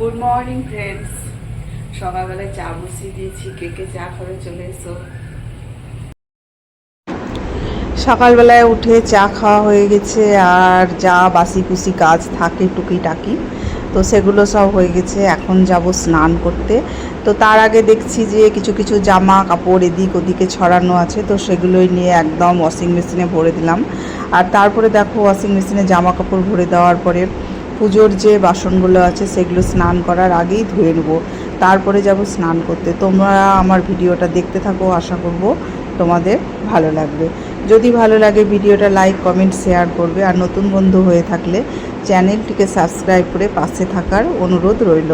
Good morning friends সকালবেলায় চা বসিয়ে দিয়েছি কে কে চা করে চলে এসো। সকালবেলায় উঠে চা খাওয়া হয়ে গেছে, আর যা বাসি কুসি কাজ থাকে টুকিটাকি, তো সেগুলো সব হয়ে গেছে। এখন যাব স্নান করতে। তো তার আগে দেখছি যে কিছু কিছু জামা কাপড় এদিক ওদিকে ছড়ানো আছে, তো সেগুলোই নিয়ে একদম ওয়াশিং মেশিনে ভরে দিলাম। আর তারপরে দেখো ওয়াশিং মেশিনে জামা কাপড় ভরে দেওয়ার পরে পুজোর যে বাসনগুলো আছে, সেগুলো স্নান করার আগেই ধুয়ে নেব। তারপরে যাব স্নান করতে। তোমরা আমার ভিডিওটা দেখতে থাকো, আশা করব তোমাদের ভালো লাগবে। যদি ভালো লাগে ভিডিওটা, লাইক, কমেন্ট, শেয়ার করবে। আর নতুন বন্ধু হয়ে থাকলে চ্যানেলটিকে সাবস্ক্রাইব করে পাশে থাকার অনুরোধ রইল।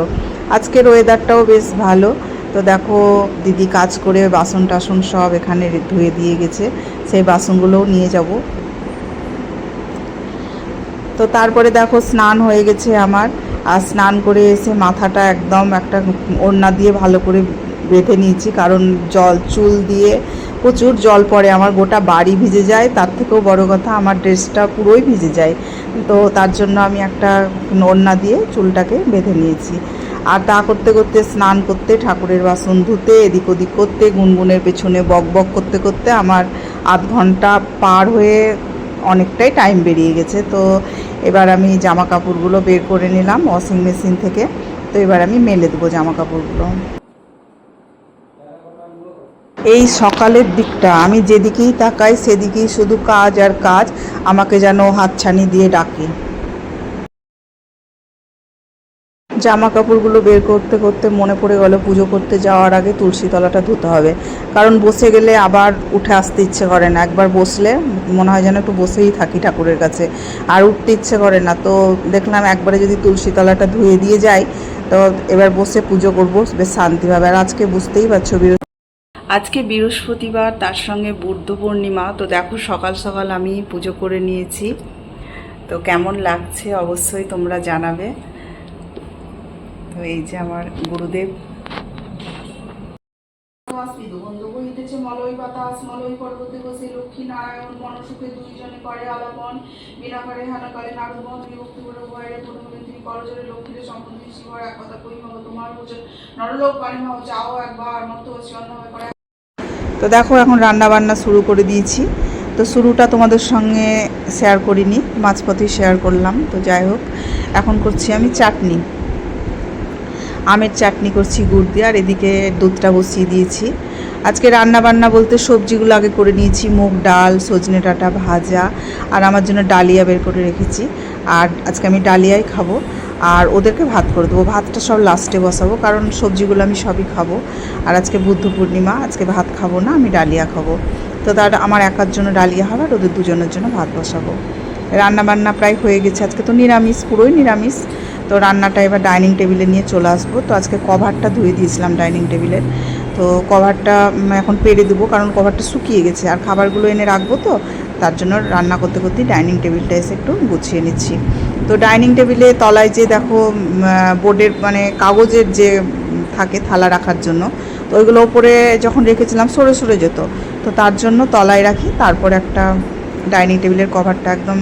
আজকের ওয়েদারটাও বেশ ভালো। তো দেখো, দিদি কাজ করে বাসন টাসন সব এখানে ধুয়ে দিয়ে গেছে। সেই বাসনগুলোও নিয়ে যাব। তো তারপরে দেখো স্নান হয়ে গেছে আমার। আর স্নান করে এসে মাথাটা একদম একটা ওড়না দিয়ে ভালো করে বেঁধে নিয়েছি, কারণ জল, চুল দিয়ে প্রচুর জল পড়ে। আমার গোটা বাড়ি ভিজে যায়, তার থেকেও বড় কথা আমার ড্রেসটা পুরোই ভিজে যায়। তো তার জন্য আমি একটা ওড়না দিয়ে চুলটাকে বেঁধে নিয়েছি। আর তা করতে করতে, স্নান করতে, ঠাকুরের বাসন ধুতে, এদিক ওদিক করতে, গুনগুনের পেছনে বক বক করতে করতে আমার আধ ঘণ্টা পার হয়ে অনেকটাই টাইম বেরিয়ে গেছে। তো এবার আমি জামা কাপড়গুলো বের করে নিলাম ওয়াশিং মেশিন থেকে। তো এবার আমি মেলে দেবো জামা কাপড়গুলো এই সকালের দিকটা, আমি যেদিকেই তাকাই সেদিকেই শুধু কাজ আর কাজ। আমাকে যেন হাতছানি দিয়ে ডাকে। জামা কাপড়গুলো বের করতে করতে মনে পড়ে গেল পুজো করতে যাওয়ার আগে তুলসী তলাটা ধুতে হবে। কারণ বসে গেলে আবার উঠে আসতে ইচ্ছে করে না। একবার বসলে মনে হয় যেন একটু বসেই থাকি ঠাকুরের কাছে। আর উঠতে ইচ্ছে করে না। তো দেখলাম একবারে যদি তুলসী তলাটা ধুয়ে দিয়ে যাই, তো এবার বসে পুজো করব বেশ শান্তিভাবে। আর আজকে বুঝতেই পারছ আজকে বৃহস্পতিবার, তার সঙ্গে বুদ্ধ পূর্ণিমা। তো দেখো, সকাল সকাল আমি পুজো করে নিয়েছি। তো কেমন লাগছে অবশ্যই তোমরা জানাবে। তো এই যে আমার গুরুদেব। বন্ধু মলয় বাতাস মলয় পর্বতে বসে লক্ষ্মী নারায়ণ মনসুখে দুইজনে করে আলাপন। বিনা করে হানা করে নারদবন বিভক্তি করে ভয়ের পূর্ণমন্ত্রী করজরে লক্ষ্মীর সম্বন্ধী শিবর এক কথা কই হব তোমার বুঝে নরলোক পানি হও যাও একবার মত অন্য করে। তো দেখো এখন রান্না বান্না শুরু করে দিয়েছি। তো শুরুটা তোমাদের সঙ্গে শেয়ার করিনি মাঝপথেই শেয়ার করলাম। তো যাই হোক এখন করছি আমি চাটনি। আমের চাটনি করছি, গুড় দিয়ে, আর এদিকে দুধটা বসিয়ে দিয়েছি। আজকে রান্না বান্না বলতে সবজিগুলো আগে করে নিয়েছি, মুগ ডাল, সজনে ডাঁটা ভাজা, আর আমার জন্য ডালিয়া বের করে রেখেছি। আর আজকে আমি ডালিয়াই খাব, আর ওদেরকে ভাত করে দেবো। ভাতটা সব লাস্টে বসাবো, কারণ সবজিগুলো আমি সবই খাব। আর আজকে বুদ্ধ পূর্ণিমা, আজকে ভাত খাব না, আমি ডালিয়া খাব। তো তার আমার একার জন্য ডালিয়া হবে, আর ওদের দুজনের জন্য ভাত বসাবো। রান্নাবান্না প্রায় হয়ে গেছে, আজকে তো নিরামিষ, পুরোই নিরামিষ। তো রান্নাটা এবার ডাইনিং টেবিলে নিয়ে চলে আসব। তো আজকে কভারটা ধুয়ে দিয়েছিলাম ডাইনিং টেবিলের। তো কভারটা এখন পেরে দেবো কারণ কভারটা শুকিয়ে গেছে। আর খাবারগুলো এনে রাখব তো, তার জন্য রান্না করতে করতে ডাইনিং টেবিলটা এসে একটু গুছিয়ে নিচ্ছি। তো ডাইনিং টেবিলে তলায় যে দেখো বোর্ডের মানে কাগজের যে থাকে থালা রাখার জন্য, তো ওইগুলো ওপরে যখন রেখেছিলাম সরে সরে যেত। তো তার জন্য তলায় রাখি। তারপর একটা ডাইনিং টেবিলের কভারটা একদম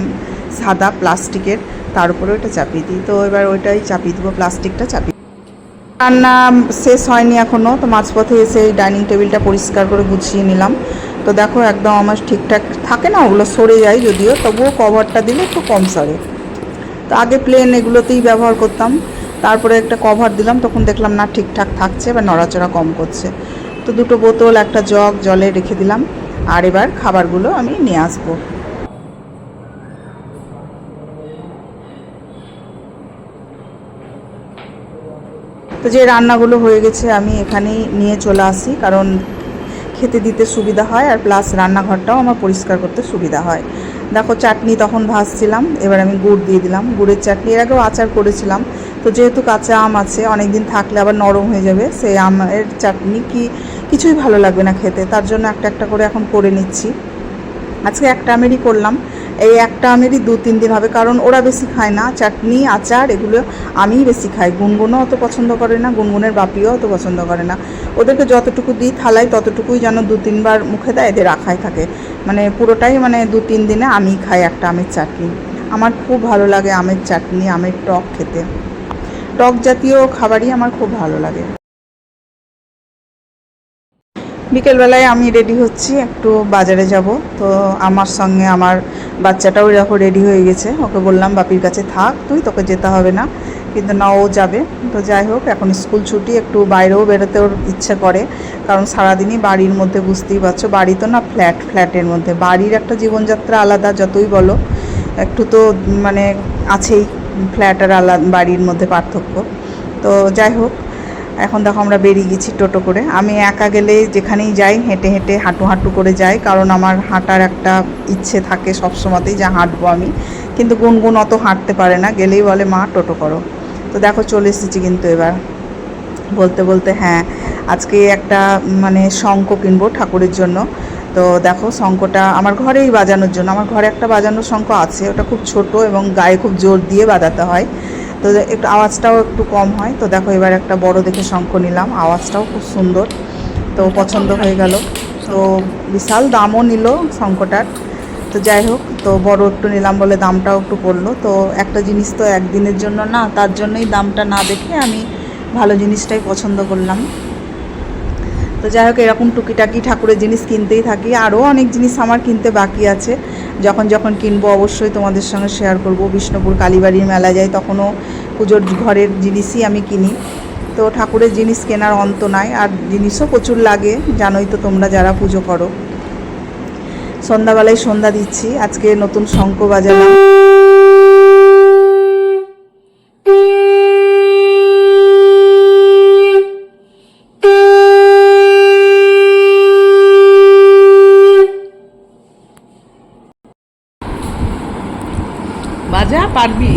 সাদা প্লাস্টিকের। তার উপরে ওইটা চাপিয়ে দিই। তো এবার ওইটাই চাপিয়ে দেবো, প্লাস্টিকটা চাপিয়ে রান্না শেষ হয়নি এখনও তো মাঝপথে এসে এই ডাইনিং টেবিলটা পরিষ্কার করে গুছিয়ে নিলাম। তো দেখো একদম আমার ঠিকঠাক থাকে না, ওগুলো সরে যায় যদিও, তবুও কভারটা দিলে একটু কম সরে। তো আগে প্লেন এগুলোতেই ব্যবহার করতাম, তারপরে একটা কভার দিলাম, তখন দেখলাম না ঠিকঠাক থাকছে বা নড়াচড়া কম করছে। তো দুটো বোতল, একটা জগ, জলে রেখে দিলাম। আর এবার খাবারগুলো আমি নিয়ে আসব। তো যে রান্নাগুলো হয়ে গেছে আমি এখানেই নিয়ে চলে আসি, কারণ খেতে দিতে সুবিধা হয় আর প্লাস রান্নাঘরটাও আমার পরিষ্কার করতে সুবিধা হয়। দেখো চাটনি তখন ভাজছিলাম, এবার আমি গুড় দিয়ে দিলাম। গুড়ের চাটনি এর আগেও আচার করেছিলাম। তো যেহেতু কাঁচা আম আছে অনেক দিন থাকলে আবার নরম হয়ে যাবে, সেই আমের চাটনি কি কিছুই ভালো লাগবে না খেতে। তার জন্য একটা একটা করে এখন করে নিচ্ছি। আজকে একটা আমেরই করলাম। এই একটা আমেরই দু, তিন দিন হবে, কারণ ওরা বেশি খায় না। চাটনি, আচার, এগুলো আমিই বেশি খাই। গুনগুনও অত পছন্দ করে না, গুনগুনের বাপিও অত পছন্দ করে না। ওদেরকে যতটুকু দিই, থালায় ততটুকুই যেন দু, তিনবার মুখে দেয়, এদের রাখাই থাকে। মানে পুরোটাই মানে দু, তিন দিনে আমি খাই একটা আমের চাটনি। আমার খুব ভালো লাগে আমের চাটনি, আমের টক খেতে। টক জাতীয় খাবারই আমার খুব ভালো লাগে। বিকেলবেলায় আমি রেডি হচ্ছি, একটু বাজারে যাব। তো আমার সঙ্গে আমার বাচ্চাটাও দেখো রেডি হয়ে গেছে। ওকে বললাম, বাপির কাছে থাক, তুই তোকে যেতে হবে না। কিন্তু না ও যাবে। তো যাই হোক, এখন স্কুল ছুটি, একটু বাইরেও বেরোতে ওর ইচ্ছে করে। কারণ সারাদিনই বাড়ির মধ্যে বুঝতেই পারছ, বাড়ি তো না ফ্ল্যাট, ফ্ল্যাটের মধ্যে। বাড়ির একটা জীবনযাত্রা আলাদা, যতই বলো। একটু তো মানে আছেই। ফ্ল্যাট আর আলাদা, বাড়ির মধ্যে পার্থক্য। তো যাই হোক এখন দেখো আমরা বেরিয়ে গেছি টোটো করে। আমি একা গেলে যেখানেই যাই, হেঁটে হেঁটে, হাঁটু হাঁটু করে যাই, কারণ আমার হাঁটার একটা ইচ্ছে থাকে সবসময়তেই যে হাঁটবো আমি। কিন্তু গুনগুন অত হাঁটতে পারে না, গেলেই বলে, মা, টোটো করো। তো দেখো চলে এসেছি কিন্তু এবার। বলতে বলতে হ্যাঁ আজকে একটা মানে শঙ্খ কিনবো ঠাকুরের জন্য। তো দেখো শঙ্খটা আমার ঘরেই বাজানোর জন্য। আমার ঘরে একটা বাজানোর শঙ্খ আছে, ওটা খুব ছোট এবং গায়ে খুব জোর দিয়ে বাজাতে হয়। তো একটু আওয়াজটাও একটু কম হয়। তো দেখো এবার একটা বড় দেখে শঙ্খ নিলাম। আওয়াজটাও খুব সুন্দর। তো পছন্দ হয়ে গেল। তো বিশাল দামও নিল শঙ্খটার। তো যাই হোক, তো বড় একটু নিলাম বলে দামটাও একটু পড়ল। তো একটা জিনিস তো একদিনের জন্য না, তার জন্যই দামটা না দেখে আমি ভালো জিনিসটাই পছন্দ করলাম। তো যাই হোক, এরকম টুকিটাকি ঠাকুরের জিনিস কিনতেই থাকি। আরও অনেক জিনিস আমার কিনতে বাকি আছে। যখন যখন কিনবো অবশ্যই তোমাদের সঙ্গে শেয়ার করব। বিষ্ণুপুর কালীবাড়ির মেলা যাই, তখনও পুজোর ঘরের জিনিসই আমি কিনি। তো ঠাকুরের জিনিস কেনার অন্ত নাই, আর জিনিসও প্রচুর লাগে। জানোই তো তোমরা যারা পুজো করো। সন্ধ্যাবেলায় সন্ধ্যা দিচ্ছি। আজকে নতুন শঙ্খ বাজালাম পারবি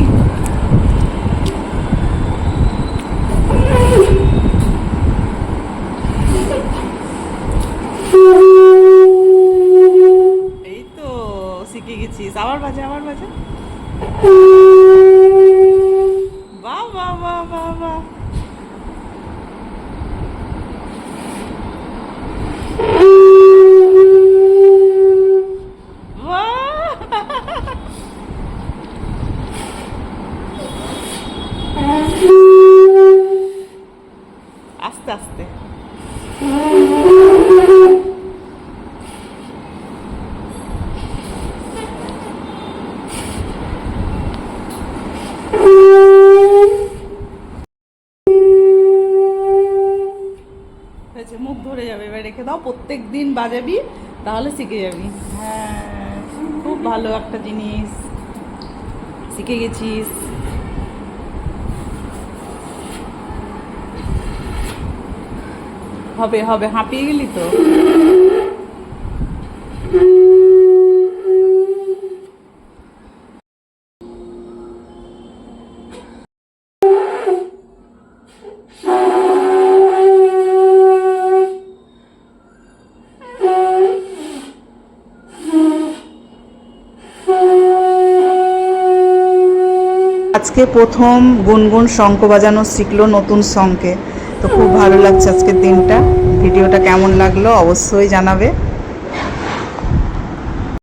দাও, প্রত্যেক দিন বাজাবি, তাহলে শিখে যাবি। হ্যাঁ খুব ভালো একটা জিনিস। শিখে গেছিস। হবে হবে, হাঁপিয়ে গেলি তো? আজকে প্রথম গুনগুন শঙ্খ বাজানো শিখলো নতুন শঙ্কে তো খুব ভালো লাগছে আজকের দিনটা। ভিডিওটা কেমন লাগল অবশ্যই জানাবে।